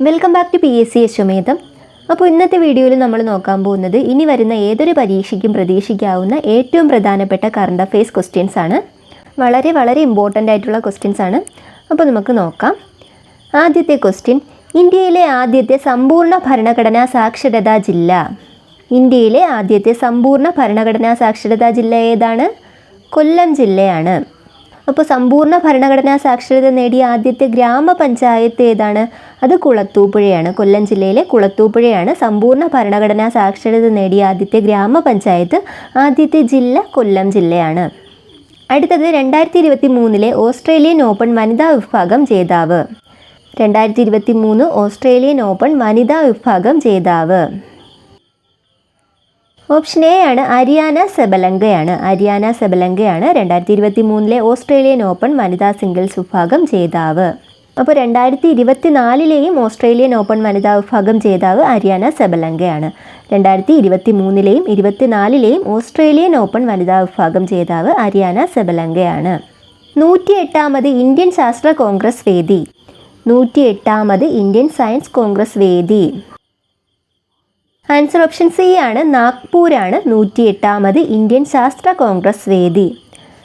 Welcome back to P S C Ashwamedham അപ്പോൾ ഇന്നത്തെ വീഡിയോയിൽ നമ്മൾ നോക്കാൻ പോകുന്നത് ഇനി വരുന്ന ഏതൊരു പരീക്ഷയ്ക്കും പ്രതീക്ഷിക്കാവുന്ന ഏറ്റവും പ്രധാനപ്പെട്ട കറണ്ട് അഫയേഴ്സ് ക്വസ്റ്റ്യൻസ് ആണ്. വളരെ വളരെ ഇമ്പോർട്ടന്റ് ആയിട്ടുള്ള ക്വസ്റ്റ്യൻസ് ആണ്. അപ്പോൾ നമുക്ക് നോക്കാം. ആദ്യത്തെ ക്വസ്റ്റ്യൻ ഇന്ത്യയിലെ ആദ്യത്തെ സമ്പൂർണ ഭരണഘടനാ സാക്ഷരതാ ജില്ല. ഇന്ത്യയിലെ ആദ്യത്തെ സമ്പൂർണ ഭരണഘടനാ സാക്ഷരതാ ജില്ല ഏതാണ്? കൊല്ലം ജില്ലയാണ്. അപ്പോൾ സമ്പൂർണ ഭരണഘടനാ സാക്ഷരത നേടിയ ആദ്യത്തെ ഗ്രാമപഞ്ചായത്ത് ഏതാണ്? അത് കുളത്തൂപ്പുഴയാണ്. കൊല്ലം ജില്ലയിലെ കുളത്തൂപ്പുഴയാണ് സമ്പൂർണ ഭരണഘടനാ സാക്ഷരത നേടിയ ആദ്യത്തെ ഗ്രാമപഞ്ചായത്ത് ആദ്യത്തെ ജില്ല കൊല്ലം ജില്ലയാണ്. അടുത്തത് രണ്ടായിരത്തി ഇരുപത്തി മൂന്നിലെ ഓസ്ട്രേലിയൻ ഓപ്പൺ വനിതാ വിഭാഗം ജേതാവ്. രണ്ടായിരത്തി ഇരുപത്തി മൂന്ന് ഓസ്ട്രേലിയൻ ഓപ്പൺ വനിതാ വിഭാഗം ജേതാവ്. ഓപ്ഷൻ എ ആണ് അരിയാന സെബലങ്കയാണ്. അരിയാന സെബലങ്കയാണ് രണ്ടായിരത്തി ഇരുപത്തി മൂന്നിലെ ഓസ്ട്രേലിയൻ ഓപ്പൺ വനിതാ സിംഗിൾസ് വിഭാഗം ജേതാവ്. അപ്പോൾ രണ്ടായിരത്തി ഇരുപത്തി നാലിലെയും ഓസ്ട്രേലിയൻ ഓപ്പൺ വനിതാ വിഭാഗം ജേതാവ് അരിയാന സെബലങ്കയാണ്. രണ്ടായിരത്തി ഇരുപത്തി മൂന്നിലെയും ഇരുപത്തിനാലിലെയും ഓസ്ട്രേലിയൻ ഓപ്പൺ വനിതാ വിഭാഗം ജേതാവ് അരിയാന സെബലങ്കയാണ്. നൂറ്റി എട്ടാമത് ഇന്ത്യൻ ശാസ്ത്ര കോൺഗ്രസ് വേദി. നൂറ്റി എട്ടാമത് ഇന്ത്യൻ സയൻസ് കോൺഗ്രസ് വേദി. ആൻസർ ഓപ്ഷൻ സി ആണ് നാഗ്പൂരാണ് നൂറ്റി എട്ടാമത് ഇന്ത്യൻ ശാസ്ത്ര കോൺഗ്രസ് വേദി.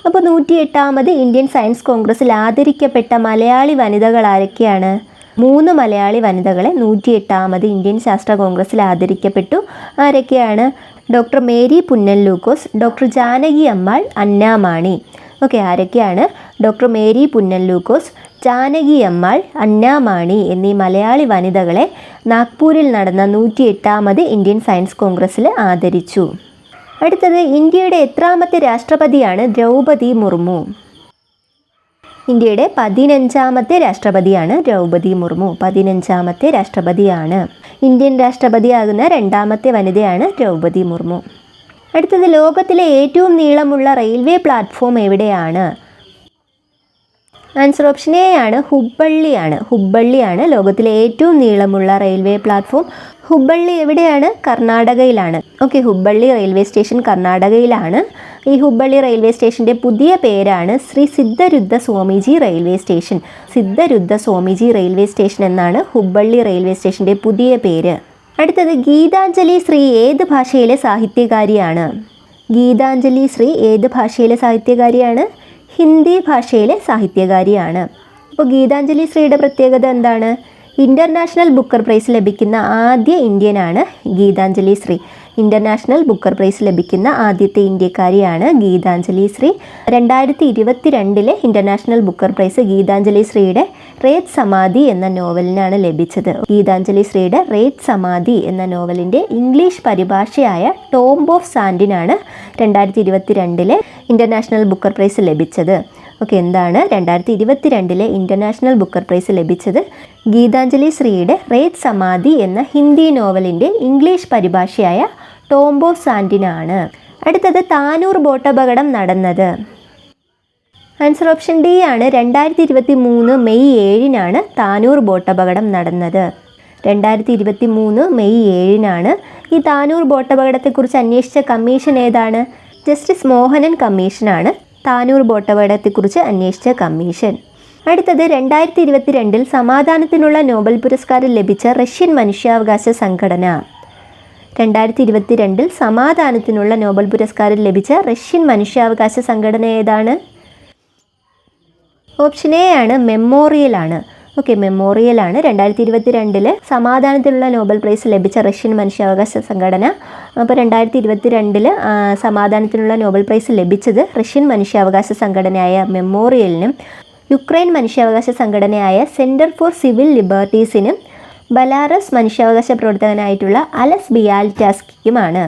അപ്പോൾ നൂറ്റി എട്ടാമത് ഇന്ത്യൻ സയൻസ് കോൺഗ്രസ്സിൽ ആദരിക്കപ്പെട്ട മലയാളി വനിതകൾ ആരൊക്കെയാണ്? മൂന്ന് മലയാളി വനിതകളെ നൂറ്റി എട്ടാമത് ഇന്ത്യൻ ശാസ്ത്ര കോൺഗ്രസ്സിൽ ആദരിക്കപ്പെട്ടു. ആരൊക്കെയാണ്? Doctor Mary Punnal Lukose doctor Janaki Ammal Annamani. Okay ആരൊക്കെയാണ്? ഡോക്ടർ മേരി പുന്നൻ ലൂക്കോസ് ജാനകി അമ്മാൾ അന്നാമാണി എന്നീ മലയാളി വനിതകളെ നാഗ്പൂരിൽ നടന്ന നൂറ്റി എട്ടാമത് ഇന്ത്യൻ സയൻസ് കോൺഗ്രസ്സിൽ ആദരിച്ചു. അടുത്തത് ഇന്ത്യയുടെ എത്രാമത്തെ രാഷ്ട്രപതിയാണ് ദ്രൗപതി മുർമു. ഇന്ത്യയുടെ പതിനഞ്ചാമത്തെ രാഷ്ട്രപതിയാണ് ദ്രൗപതി മുർമു. പതിനഞ്ചാമത്തെ രാഷ്ട്രപതിയാണ്. ഇന്ത്യൻ രാഷ്ട്രപതിയാകുന്ന രണ്ടാമത്തെ വനിതയാണ് ദ്രൗപതി മുർമു. അടുത്തത് ലോകത്തിലെ ഏറ്റവും നീളമുള്ള റെയിൽവേ പ്ലാറ്റ്ഫോം എവിടെയാണ്? ആൻസർ ഓപ്ഷൻ എ ആണ് ഹുബ്ബള്ളിയാണ് ഹുബ്ബള്ളിയാണ് ലോകത്തിലെ ഏറ്റവും നീളമുള്ള റെയിൽവേ പ്ലാറ്റ്ഫോം ഹുബ്ബള്ളി എവിടെയാണ്? കർണാടകയിലാണ്. ഓക്കെ ഹുബ്ബള്ളി റെയിൽവേ സ്റ്റേഷൻ കർണാടകയിലാണ്. ഈ ഹുബ്ബള്ളി റെയിൽവേ സ്റ്റേഷന്റെ പുതിയ പേരാണ് Shri Siddharudha Swamiji railway station Siddharudha Swamiji railway station എന്നാണ് ഹുബ്ബള്ളി റെയിൽവേ സ്റ്റേഷന്റെ പുതിയ പേര്. അടുത്തത് ഗീതാഞ്ജലി ശ്രീ ഏത് ഭാഷയിലെ സാഹിത്യകാരിയാണ്? ഗീതാഞ്ജലി ശ്രീ ഏത് ഭാഷയിലെ സാഹിത്യകാരിയാണ്? ഹിന്ദി ഭാഷയിലെ സാഹിത്യകാരിയാണ്. അപ്പോൾ ഗീതാഞ്ജലി ശ്രീയുടെ പ്രത്യേകത എന്താണ്? ഇന്റർനാഷണൽ ബുക്കർ പ്രൈസ് ലഭിക്കുന്ന ആദ്യ ഇന്ത്യനാണ് Geetanjali Shree. International Booker prize ലഭിക്കുന്ന ആദ്യത്തെ ഇന്ത്യക്കാരിയാണ് ഗീതാഞ്ജലി ശ്രീ. രണ്ടായിരത്തി ഇരുപത്തി രണ്ടിലെ ഇന്റർനാഷണൽ ബുക്കർ പ്രൈസ് ഗീതാഞ്ജലി ശ്രീയുടെ റേത് സമാധി എന്ന നോവലിനാണ് ലഭിച്ചത്. ഗീതാഞ്ജലി ശ്രീയുടെ റേത് സമാധി എന്ന നോവലിന്റെ ഇംഗ്ലീഷ് പരിഭാഷയായ ടോംബ് ഓഫ് സാൻഡിനാണ് രണ്ടായിരത്തി ഇരുപത്തി രണ്ടിലെ ഇന്റർനാഷണൽ ബുക്കർ പ്രൈസ് ലഭിച്ചത്. ഓക്കെ എന്താണ്? രണ്ടായിരത്തി ഇരുപത്തി രണ്ടിലെ ഇന്റർനാഷണൽ ബുക്കർ പ്രൈസ് ലഭിച്ചത് ഗീതാഞ്ജലി ശ്രീയുടെ റേത് സമാധി എന്ന ഹിന്ദി നോവലിന്റെ ഇംഗ്ലീഷ് പരിഭാഷയായ ടോംബോ സാൻഡിനാണ്. അടുത്തത് താനൂർ ബോട്ടപകടം നടന്നത്. ആൻസർ ഓപ്ഷൻ ഡി ആണ്. രണ്ടായിരത്തി ഇരുപത്തി മൂന്ന് മെയ് ഏഴിനാണ് താനൂർ ബോട്ടപകടം നടന്നത്. രണ്ടായിരത്തി ഇരുപത്തി മൂന്ന് മെയ് ഏഴിനാണ് ഈ താനൂർ ബോട്ടപകടത്തെക്കുറിച്ച് അന്വേഷിച്ച കമ്മീഷൻ ഏതാണ്? ജസ്റ്റിസ് മോഹനൻ കമ്മീഷനാണ് താനൂർ ബോട്ടപകടത്തെക്കുറിച്ച് അന്വേഷിച്ച കമ്മീഷൻ. അടുത്തത് രണ്ടായിരത്തി ഇരുപത്തിരണ്ടിൽ സമാധാനത്തിനുള്ള നോബൽ പുരസ്കാരം ലഭിച്ച റഷ്യൻ മനുഷ്യാവകാശ സംഘടന. രണ്ടായിരത്തി ഇരുപത്തിരണ്ടിൽ സമാധാനത്തിനുള്ള നോബൽ പുരസ്കാരം ലഭിച്ച റഷ്യൻ മനുഷ്യാവകാശ സംഘടന ഏതാണ്? ഓപ്ഷൻ എ ആണ് മെമ്മോറിയൽ ആണ്. ഓക്കെ മെമ്മോറിയൽ ആണ് രണ്ടായിരത്തി ഇരുപത്തി രണ്ടിൽ സമാധാനത്തിനുള്ള നോബൽ പ്രൈസ് ലഭിച്ച റഷ്യൻ മനുഷ്യാവകാശ സംഘടന. അപ്പോൾ രണ്ടായിരത്തി ഇരുപത്തി രണ്ടിൽ സമാധാനത്തിനുള്ള നോബൽ പ്രൈസ് ലഭിച്ചത് റഷ്യൻ മനുഷ്യാവകാശ സംഘടനയായ മെമ്മോറിയലിനും യുക്രൈൻ മനുഷ്യാവകാശ സംഘടനയായ സെന്റർ ഫോർ സിവിൽ ലിബർട്ടീസിനും ബലാറസ് മനുഷ്യാവകാശ പ്രവർത്തകനായിട്ടുള്ള അലസ് ബിയാൽറ്റാസ്കിയുമാണ്.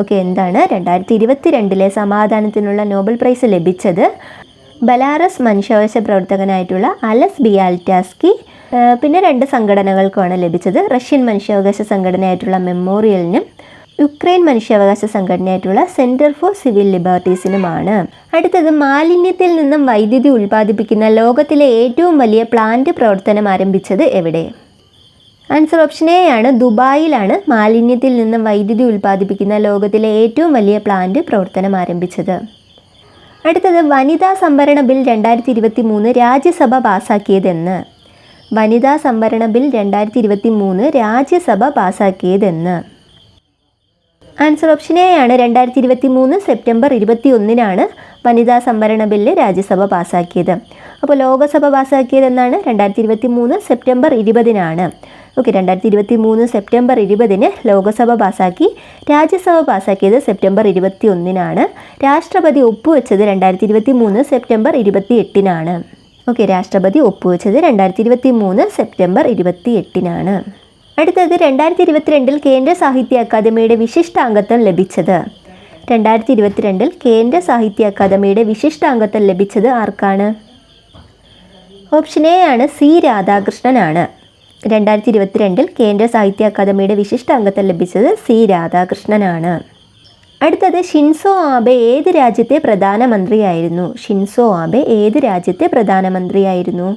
ഓക്കെ എന്താണ് രണ്ടായിരത്തി ഇരുപത്തി രണ്ടിലെ സമാധാനത്തിനുള്ള നോബൽ പ്രൈസ് ലഭിച്ചത്? ബലാറസ് മനുഷ്യാവകാശ പ്രവർത്തകനായിട്ടുള്ള അലസ് ബിയാൽറ്റാസ്കി പിന്നെ രണ്ട് സംഘടനകൾക്കുമാണ് ലഭിച്ചത്. റഷ്യൻ മനുഷ്യാവകാശ സംഘടനയായിട്ടുള്ള മെമ്മോറിയലിനും യുക്രൈൻ മനുഷ്യാവകാശ സംഘടനയായിട്ടുള്ള സെന്റർ ഫോർ സിവിൽ ലിബർട്ടീസിനുമാണ്. അടുത്തത് മാലിന്യത്തിൽ നിന്നും വൈദ്യുതി ഉൽപ്പാദിപ്പിക്കുന്ന ലോകത്തിലെ ഏറ്റവും വലിയ പ്ലാന്റ് പ്രവർത്തനം ആരംഭിച്ചത് എവിടെ? ആൻസർ ഓപ്ഷൻ എ ആണ് ദുബായിലാണ് മാലിന്യത്തിൽ നിന്നും വൈദ്യുതി ഉൽപ്പാദിപ്പിക്കുന്ന ലോകത്തിലെ ഏറ്റവും വലിയ പ്ലാന്റ് പ്രവർത്തനം ആരംഭിച്ചത്. അടുത്തത് വനിതാ സംവരണ ബിൽ രണ്ടായിരത്തി ഇരുപത്തി മൂന്ന് രാജ്യസഭ പാസാക്കിയതെന്ന്. വനിതാ സംവരണ ബിൽ രണ്ടായിരത്തി ഇരുപത്തി മൂന്ന് രാജ്യസഭ പാസാക്കിയതെന്ന്. ആൻസർ ഓപ്ഷൻ എ ആണ്. രണ്ടായിരത്തി ഇരുപത്തി മൂന്ന് സെപ്റ്റംബർ ഇരുപത്തി ഒന്നിനാണ് വനിതാ സംവരണ ബില്ല് രാജ്യസഭ പാസാക്കിയത്. അപ്പോൾ ലോകസഭ പാസാക്കിയതെന്നാണ് രണ്ടായിരത്തി ഇരുപത്തി മൂന്ന് സെപ്റ്റംബർ ഇരുപതിനാണ്. ഓക്കെ രണ്ടായിരത്തി ഇരുപത്തി മൂന്ന് സെപ്റ്റംബർ ഇരുപതിന് ലോകസഭ പാസാക്കി. രാജ്യസഭ പാസാക്കിയത് സെപ്റ്റംബർ ഇരുപത്തി ഒന്നിനാണ് രാഷ്ട്രപതി ഒപ്പുവെച്ചത് രണ്ടായിരത്തി ഇരുപത്തി മൂന്ന് സെപ്റ്റംബർ ഇരുപത്തി എട്ടിനാണ് ഓക്കെ രാഷ്ട്രപതി ഒപ്പുവെച്ചത് രണ്ടായിരത്തി ഇരുപത്തി മൂന്ന് സെപ്റ്റംബർ ഇരുപത്തി എട്ടിനാണ് അടുത്തത് രണ്ടായിരത്തി ഇരുപത്തിരണ്ടിൽ കേന്ദ്ര സാഹിത്യ അക്കാദമിയുടെ വിശിഷ്ടാംഗത്വം ലഭിച്ചത്. രണ്ടായിരത്തി ഇരുപത്തിരണ്ടിൽ കേന്ദ്ര സാഹിത്യ അക്കാദമിയുടെ വിശിഷ്ടാംഗത്വം ലഭിച്ചത് ആർക്കാണ്? ഓപ്ഷൻ എ ആണ് സി രാധാകൃഷ്ണനാണ്. രണ്ടായിരത്തി ഇരുപത്തിരണ്ടിൽ കേന്ദ്ര സാഹിത്യ അക്കാദമിയുടെ വിശിഷ്ട വിശിഷ്ടാംഗത്വം ലഭിച്ചത് സി രാധാകൃഷ്ണനാണ്. അടുത്തത് ഷിൻസോ ആബെ ഏത് രാജ്യത്തെ പ്രധാനമന്ത്രിയായിരുന്നു? ഷിൻസോ ആബെ ഏത് രാജ്യത്തെ പ്രധാനമന്ത്രിയായിരുന്നു?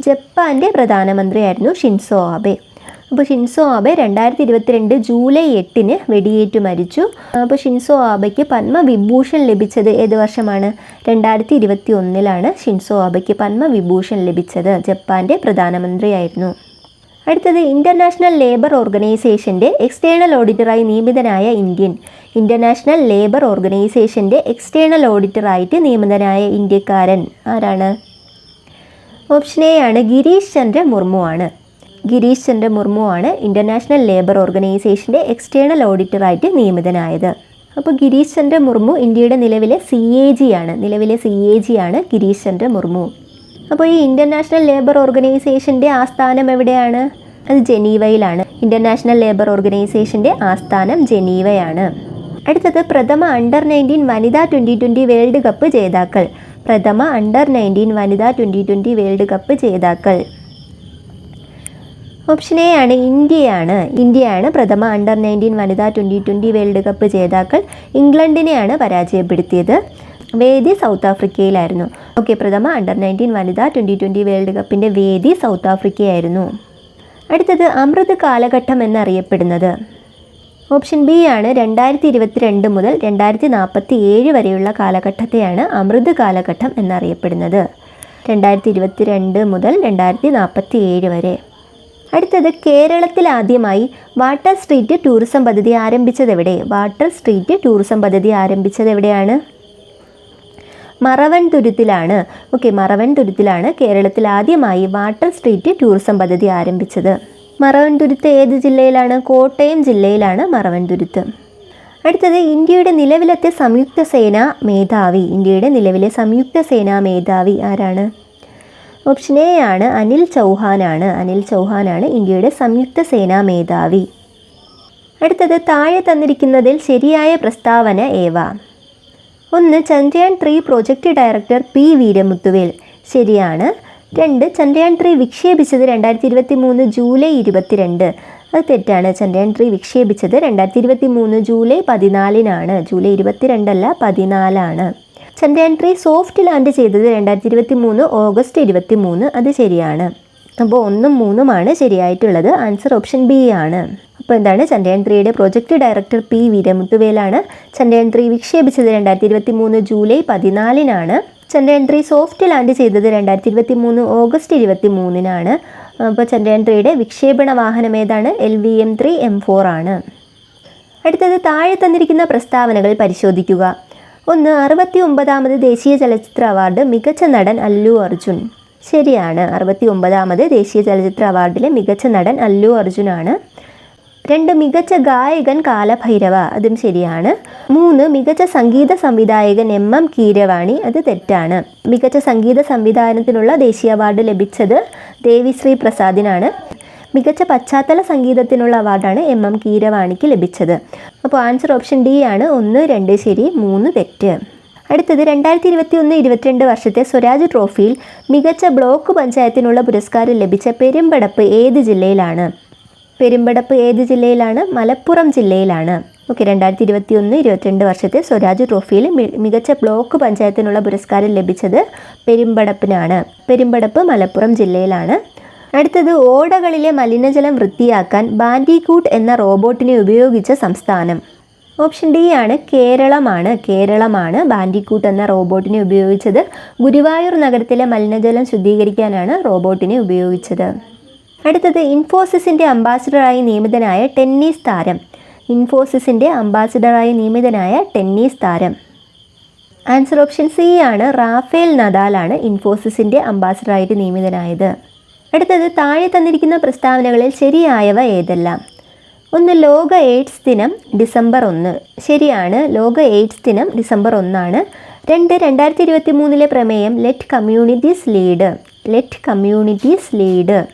ജപ്പാന്റെ പ്രധാനമന്ത്രിയായിരുന്നു ഷിൻസോ ആബെ. അപ്പോൾ ഷിൻസോ ആബെ രണ്ടായിരത്തി ഇരുപത്തിരണ്ട് ജൂലൈ എട്ടിന് വെടിയേറ്റ് മരിച്ചു. അപ്പോൾ ഷിൻസോ ആബയ്ക്ക് പത്മവിഭൂഷൺ ലഭിച്ചത് ഏത് വർഷമാണ്? രണ്ടായിരത്തി ഇരുപത്തി ഒന്നിലാണ് ഷിൻസോ ആബയ്ക്ക് പത്മവിഭൂഷൺ ലഭിച്ചത്. ജപ്പാന്റെ പ്രധാനമന്ത്രിയായിരുന്നു. അടുത്തത് ഇന്റർനാഷണൽ ലേബർ ഓർഗനൈസേഷന്റെ എക്സ്റ്റേണൽ ഓഡിറ്ററായി നിയമിതനായ ഇന്ത്യൻ. ഇന്റർനാഷണൽ ലേബർ ഓർഗനൈസേഷന്റെ എക്സ്റ്റേണൽ ഓഡിറ്ററായിട്ട് നിയമിതനായ ഇന്ത്യക്കാരൻ ആരാണ്? ഓപ്ഷൻ എ ആണ് ഗിരീഷ് ചന്ദ്ര മുർമു ആണ്. ഗിരീഷ് ചന്ദ്ര മുർമു ആണ് ഇന്റർനാഷണൽ ലേബർ ഓർഗനൈസേഷന്റെ എക്സ്റ്റേണൽ ഓഡിറ്ററായിട്ട് നിയമിതനായത്. അപ്പോൾ ഗിരീഷ് ചന്ദ്ര മുർമു ഇന്ത്യയുടെ നിലവിലെ സി എ ജി ആണ്. നിലവിലെ സി എ ജി ആണ് ഗിരീഷ് ചന്ദ്ര മുർമു. അപ്പോൾ ഈ ഇന്റർനാഷണൽ ലേബർ ഓർഗനൈസേഷന്റെ ആസ്ഥാനം എവിടെയാണ്? അത് ജനീവയിലാണ്. ഇന്റർനാഷണൽ ലേബർ ഓർഗനൈസേഷന്റെ ആസ്ഥാനം ജനീവയാണ്. അടുത്തത് പ്രഥമ അണ്ടർ നയന്റീൻ വനിതാ ട്വന്റി ട്വന്റി വേൾഡ് കപ്പ് ജേതാക്കൾ. പ്രഥമ അണ്ടർ നയന്റീൻ വനിതാ ട്വന്റി ട്വന്റി വേൾഡ് കപ്പ് ജേതാക്കൾ. ഓപ്ഷൻ എ ആണ് ഇന്ത്യയാണ്. ഇന്ത്യയാണ് പ്രഥമ അണ്ടർ നയന്റീൻ വനിതാ ട്വന്റി ട്വന്റി വേൾഡ് കപ്പ് ജേതാക്കൾ ഇംഗ്ലണ്ടിനെയാണ് പരാജയപ്പെടുത്തിയത്. വേദി സൗത്ത് ആഫ്രിക്കയിലായിരുന്നു. ഓക്കെ പ്രഥമ അണ്ടർ നയന്റീൻ വനിതാ ട്വന്റി ട്വന്റി വേൾഡ് കപ്പിന്റെ വേദി സൗത്ത് ആഫ്രിക്കയായിരുന്നു. അടുത്തത് അമൃത് കാലഘട്ടം എന്നറിയപ്പെടുന്നത്. ഓപ്ഷൻ ബി ആണ് രണ്ടായിരത്തി ഇരുപത്തിരണ്ട് മുതൽ രണ്ടായിരത്തി നാൽപ്പത്തി ഏഴ് വരെയുള്ള കാലഘട്ടത്തെയാണ് അമൃത് കാലഘട്ടം എന്നറിയപ്പെടുന്നത്. രണ്ടായിരത്തി ഇരുപത്തിരണ്ട് മുതൽ രണ്ടായിരത്തി നാൽപ്പത്തി ഏഴ് വരെ. അടുത്തത് കേരളത്തിൽ ആദ്യമായി വാട്ടർ സ്ട്രീറ്റ് ടൂറിസം പദ്ധതി ആരംഭിച്ചത് എവിടെ? വാട്ടർ സ്ട്രീറ്റ് ടൂറിസം പദ്ധതി ആരംഭിച്ചത് എവിടെയാണ്? മറവൻ തുരുത്തിലാണ് ഓക്കെ മറവൻ തുരുത്തിലാണ് കേരളത്തിൽ ആദ്യമായി വാട്ടർ സ്ട്രീറ്റ് ടൂറിസം പദ്ധതി ആരംഭിച്ചത്. മറവൻ തുരുത്ത് ഏത് ജില്ലയിലാണ്? കോട്ടയം ജില്ലയിലാണ് മറവൻ തുരുത്ത് അടുത്തത് ഇന്ത്യയുടെ നിലവിലത്തെ സംയുക്ത സേനാ മേധാവി. ഇന്ത്യയുടെ നിലവിലെ സംയുക്ത സേനാ മേധാവി ആരാണ്? ഓപ്ഷൻ എ ആണ് അനിൽ ചൗഹാനാണ്. അനിൽ ചൗഹാനാണ് ഇന്ത്യയുടെ സംയുക്ത സേനാ മേധാവി. അടുത്തത് താഴെ തന്നിരിക്കുന്നതിൽ ശരിയായ പ്രസ്താവന ഏവ? ഒന്ന് Chandrayaan three project director P Veeramuthuvel. ശരിയാണ്. രണ്ട് ചന്ദ്രയാൻ ത്രീ വിക്ഷേപിച്ചത് രണ്ടായിരത്തി ഇരുപത്തി മൂന്ന് ജൂലൈ ഇരുപത്തിരണ്ട്. അത് തെറ്റാണ്. ചന്ദ്രയാൻ ത്രീ വിക്ഷേപിച്ചത് രണ്ടായിരത്തി ഇരുപത്തി മൂന്ന് ജൂലൈ പതിനാലിനാണ്. ജൂലൈ ഇരുപത്തിരണ്ടല്ല പതിനാലാണ്. ചന്ദ്രയാൻ സോഫ്റ്റ് ലാൻഡ് ചെയ്തത് രണ്ടായിരത്തി ഇരുപത്തി മൂന്ന് ഓഗസ്റ്റ് ഇരുപത്തി മൂന്ന് അത് ശരിയാണ്. അപ്പോൾ ഒന്നും മൂന്നുമാണ് ശരിയായിട്ടുള്ളത്. ആൻസർ ഓപ്ഷൻ ബി ആണ്. അപ്പോൾ എന്താണ്? ചന്ദ്രയാൻ ത്രീയുടെ പ്രൊജക്ട് ഡയറക്ടർ പി വീരമുത്തുവേലാണ്. ചന്ദ്രയാൻ ത്രീ വിക്ഷേപിച്ചത് രണ്ടായിരത്തി ഇരുപത്തി മൂന്ന് ജൂലൈ പതിനാലിനാണ്. ചന്ദ്രയാൻ ത്രീ സോഫ്റ്റ് ലാൻഡ് ചെയ്തത് രണ്ടായിരത്തി ഇരുപത്തി മൂന്ന് ഓഗസ്റ്റ് ഇരുപത്തി മൂന്നിനാണ് അപ്പോൾ ചന്ദ്രയാൻ ത്രീയുടെ വിക്ഷേപണ വാഹനം ഏതാണ്? L V M three M four ആണ്. അടുത്തത് താഴെ തന്നിരിക്കുന്ന പ്രസ്താവനകൾ പരിശോധിക്കുക. ഒന്ന് അറുപത്തി ഒമ്പതാമത് ദേശീയ ചലച്ചിത്ര അവാർഡ് മികച്ച നടൻ അല്ലു അർജുൻ. ശരിയാണ്. അറുപത്തി ഒമ്പതാമത് ദേശീയ ചലച്ചിത്ര അവാർഡിലെ മികച്ച നടൻ അല്ലു അർജുനാണ്. രണ്ട് മികച്ച ഗായകൻ കാലഭൈരവ. അതും ശരിയാണ്. മൂന്ന് മികച്ച സംഗീത സംവിധായകൻ എം എം കീരവാണി. അത് തെറ്റാണ്. മികച്ച സംഗീത സംവിധാനത്തിനുള്ള ദേശീയ അവാർഡ് ലഭിച്ചത് ദേവിശ്രീ പ്രസാദിനാണ്. മികച്ച പശ്ചാത്തല സംഗീതത്തിനുള്ള അവാർഡാണ് എം എം കീരവാണിക്ക് ലഭിച്ചത്. അപ്പോൾ ആൻസർ ഓപ്ഷൻ ഡി ആണ്. ഒന്ന് രണ്ട് ശരി മൂന്ന് തെറ്റ്. അടുത്തത് രണ്ടായിരത്തി ഇരുപത്തി ഒന്ന് ഇരുപത്തിരണ്ട് വർഷത്തെ സ്വരാജ് ട്രോഫിയിൽ മികച്ച ബ്ലോക്ക് പഞ്ചായത്തിനുള്ള പുരസ്കാരം ലഭിച്ച പെരുമ്പടപ്പ് ഏത് ജില്ലയിലാണ്? പെരുമ്പടപ്പ് ഏത് ജില്ലയിലാണ്? മലപ്പുറം ജില്ലയിലാണ്. ഓക്കെ രണ്ടായിരത്തി ഇരുപത്തി ഒന്ന് ഇരുപത്തിരണ്ട് വർഷത്തെ സ്വരാജ് ട്രോഫിയിൽ മികച്ച ബ്ലോക്ക് പഞ്ചായത്തിനുള്ള പുരസ്കാരം ലഭിച്ചത് പെരുമ്പടപ്പിനാണ്. പെരുമ്പടപ്പ് മലപ്പുറം ജില്ലയിലാണ്. അടുത്തത് ഓടകളിലെ മലിനജലം വൃത്തിയാക്കാൻ ബാൻഡിക്കൂട്ട് എന്ന റോബോട്ടിനെ ഉപയോഗിച്ച സംസ്ഥാനം. ഓപ്ഷൻ ഡി ആണ് കേരളമാണ്. കേരളമാണ് ബാൻഡിക്കൂട്ട് എന്ന റോബോട്ടിനെ ഉപയോഗിച്ചത്. ഗുരുവായൂർ നഗരത്തിലെ മലിനജലം ശുദ്ധീകരിക്കാനാണ് റോബോട്ടിനെ ഉപയോഗിച്ചത്. അടുത്തത് ഇൻഫോസിസിന്റെ അംബാസിഡറായി നിയമിതനായ ടെന്നീസ് താരം. ഇൻഫോസിസിന്റെ അംബാസിഡറായി നിയമിതനായ ടെന്നീസ് താരം. ആൻസർ ഓപ്ഷൻ സി ആണ്. റാഫേൽ നദാലാണ് ഇൻഫോസിസിന്റെ അംബാസിഡറായിട്ട് നിയമിതനായത്. അടുത്തത് താഴെ തന്നിരിക്കുന്ന പ്രസ്താവനകളിൽ ശരിയായവ ഏതെല്ലാം? ഒന്ന് ലോക എയ്ഡ്സ് ദിനം ഡിസംബർ ഒന്ന്. ശരിയാണ് ലോക എയ്ഡ്സ് ദിനം ഡിസംബർ ഒന്നാണ്. രണ്ട് രണ്ടായിരത്തി ഇരുപത്തി മൂന്നിലെ പ്രമേയം let communities lead let communities lead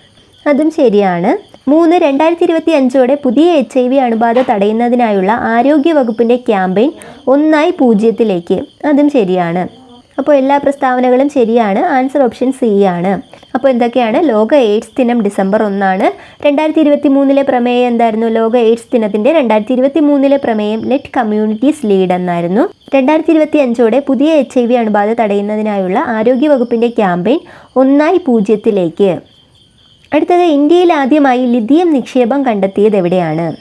അതും ശരിയാണ്. മൂന്ന് രണ്ടായിരത്തി ഇരുപത്തി അഞ്ചോടെ പുതിയ എച്ച് ഐ വി അണുബാധ തടയുന്നതിനായുള്ള ആരോഗ്യ വകുപ്പിന്റെ ക്യാമ്പയിൻ ഒന്നായി പൂജ്യത്തിലേക്ക്. അതും ശരിയാണ്. അപ്പോൾ എല്ലാ പ്രസ്താവനകളും ശരിയാണ്. ആൻസർ ഓപ്ഷൻ സി ആണ്. അപ്പോൾ എന്തൊക്കെയാണ്? ലോക എയ്ഡ്സ് ദിനം ഡിസംബർ ഒന്നാണ്. രണ്ടായിരത്തി ഇരുപത്തി മൂന്നിലെ പ്രമേയം എന്തായിരുന്നു? ലോക എയ്ഡ്സ് ദിനത്തിന്റെ രണ്ടായിരത്തി ഇരുപത്തി മൂന്നിലെ പ്രമേയം ലെറ്റ് കമ്മ്യൂണിറ്റീസ് ലീഡ് എന്നായിരുന്നു. രണ്ടായിരത്തി ഇരുപത്തി അഞ്ചോടെ പുതിയ എച്ച് ഐ വി അണുബാധ തടയുന്നതിനായുള്ള ആരോഗ്യ വകുപ്പിന്റെ ക്യാമ്പയിൻ ഒന്നായി പൂജ്യത്തിലേക്ക്. അടുത്തത് ഇന്ത്യയിൽ ആദ്യമായി ലിഥിയം നിക്ഷേപം കണ്ടെത്തിയത് എവിടെയാണ്?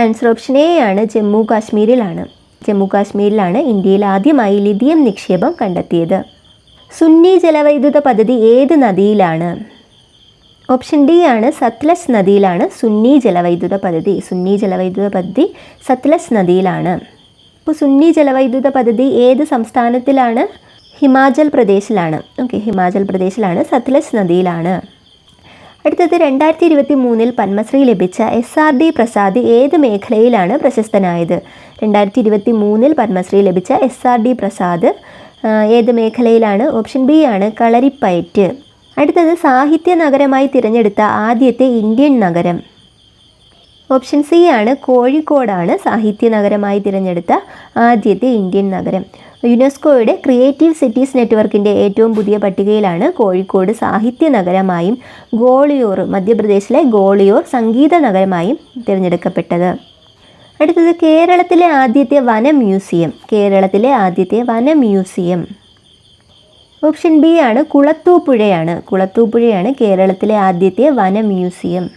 ആൻസർ ഓപ്ഷൻ എ ആണ്. ജമ്മു കാശ്മീരിലാണ്. ജമ്മു കാശ്മീരിലാണ് ഇന്ത്യയിൽ ആദ്യമായി ലിഥിയം നിക്ഷേപം കണ്ടെത്തിയത്. സുന്നി ജലവൈദ്യുത പദ്ധതി ഏത് നദിയിലാണ്? ഓപ്ഷൻ ഡി ആണ് സത്ലജ് നദിയിലാണ് സുന്നി ജലവൈദ്യുത പദ്ധതി. സുന്നി ജലവൈദ്യുത പദ്ധതി സത്ലജ് നദിയിലാണ്. അപ്പോൾ സുന്നി ജലവൈദ്യുത പദ്ധതി ഏത് സംസ്ഥാനത്തിലാണ്? ഹിമാചൽ പ്രദേശിലാണ്. ഓക്കെ ഹിമാചൽ പ്രദേശിലാണ് സത്ലജ് നദിയിലാണ്. അടുത്തത് രണ്ടായിരത്തി ഇരുപത്തി മൂന്നിൽ പത്മശ്രീ ലഭിച്ച എസ് ആർ ഡി പ്രസാദ് ഏത് മേഖലയിലാണ് പ്രശസ്തനായത്? രണ്ടായിരത്തി ഇരുപത്തി മൂന്നിൽ പത്മശ്രീ ലഭിച്ച എസ് ആർ ഡി പ്രസാദ് ഏത് മേഖലയിലാണ്? ഓപ്ഷൻ ബി ആണ് കളരിപ്പയറ്റ്. അടുത്തത് സാഹിത്യ നഗരമായി തിരഞ്ഞെടുത്ത ആദ്യത്തെ ഇന്ത്യൻ നഗരം. ഓപ്ഷൻ സി ആണ് കോഴിക്കോടാണ് സാഹിത്യ നഗരമായി തിരഞ്ഞെടുത്ത ആദ്യത്തെ ഇന്ത്യൻ നഗരം. യുനെസ്കോയുടെ ക്രിയേറ്റീവ് സിറ്റീസ് നെറ്റ്വർക്കിന്റെ ഏറ്റവും പുതിയ പട്ടികയിലാണ് കോഴിക്കോട് സാഹിത്യ നഗരമായും ഗോളിയോർ മധ്യപ്രദേശിലെ ഗോളിയോർ സംഗീത നഗരമായും തിരഞ്ഞെടുക്കപ്പെട്ടത്. അടുത്തത് കേരളത്തിലെ ആദ്യത്തെ വന മ്യൂസിയം കേരളത്തിലെ ആദ്യത്തെ വന മ്യൂസിയം ഓപ്ഷൻ ബി ആണ് കുളത്തൂപ്പുഴയാണ്. കുളത്തൂപ്പുഴയാണ് കേരളത്തിലെ ആദ്യത്തെ വന മ്യൂസിയം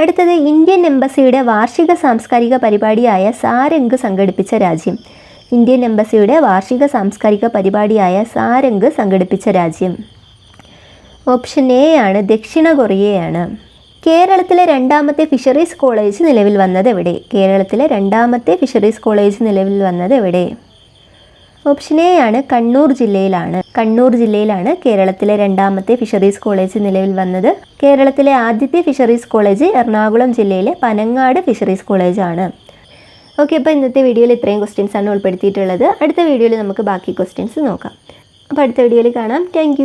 അടുത്തത് ഇന്ത്യൻ എംബസിയുടെ വാർഷിക സാംസ്കാരിക പരിപാടിയായ സാരംഗ് സംഘടിപ്പിച്ച രാജ്യം. ഇന്ത്യൻ എംബസിയുടെ വാർഷിക സാംസ്കാരിക പരിപാടിയായ സാരംഗ് സംഘടിപ്പിച്ച രാജ്യം. ഓപ്ഷൻ എ ആണ് ദക്ഷിണ കൊറിയയാണ്. കേരളത്തിലെ രണ്ടാമത്തെ ഫിഷറീസ് കോളേജ് നിലവിൽ വന്നത് എവിടെ? കേരളത്തിലെ രണ്ടാമത്തെ ഫിഷറീസ് കോളേജ് നിലവിൽ വന്നത് എവിടെ? ഓപ്ഷൻ എ ആണ് കണ്ണൂർ ജില്ലയിലാണ്. കണ്ണൂർ ജില്ലയിലാണ് കേരളത്തിലെ രണ്ടാമത്തെ ഫിഷറീസ് കോളേജ് നിലവിൽ വന്നത്. കേരളത്തിലെ ആദ്യത്തെ ഫിഷറീസ് കോളേജ് എറണാകുളം ജില്ലയിലെ പനങ്ങാട് ഫിഷറീസ് കോളേജാണ് ഓക്കെ അപ്പോൾ ഇന്നത്തെ വീഡിയോയിൽ ഇത്രയും ക്വസ്റ്റ്യൻസ് ആണ് ഉൾപ്പെടുത്തിയിട്ടുള്ളത്. അടുത്ത വീഡിയോയിൽ നമുക്ക് ബാക്കി ക്വസ്റ്റ്യൻസ് നോക്കാം. അപ്പോൾ അടുത്ത വീഡിയോയിൽ കാണാം. താങ്ക്